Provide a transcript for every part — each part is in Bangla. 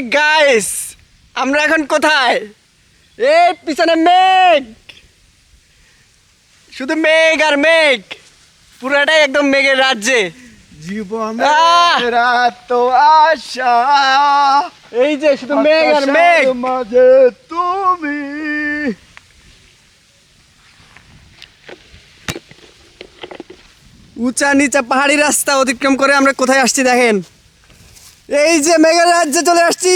গাইস আমরা এখন কোথায়? এই পিছনে মেঘ। শুধু মেঘ আর মেঘ। পুরাটাই একদম মেঘের রাজ্যে। জীবন! তো আশা। এই যে শুধু মেঘ আর মেঘ। মাঝে তুমি। উঁচা নিচা পাহাড়ি রাস্তা অতিক্রম করে আমরা কোথায় আসছি দেখেন। এই যে মেঘের রাজ্যে চলে আসছি।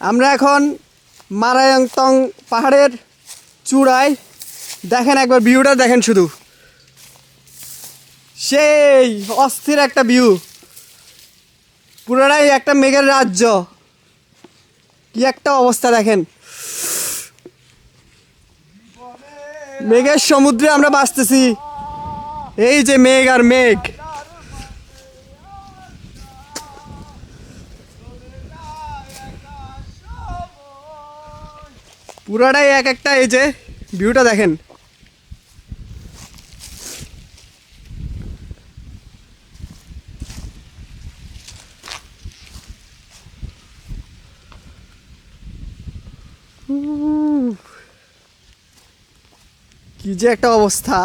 আমরা এখন মারায়ংতং পাহাড়ের চূড়ায়। দেখেন একবার ভিউটা, দেখেন শুধু। সেই অস্থির একটা ভিউ। পুরোটাই একটা মেঘের রাজ্য। কি একটা অবস্থা, দেখেন। মেঘের সমুদ্রে আমরা বাঁচতেছি। এই যে মেঘ আর মেঘ। পুরাটাই এক একটা এই যে ভিউটা দেখেন। কি যে একটা অবস্থা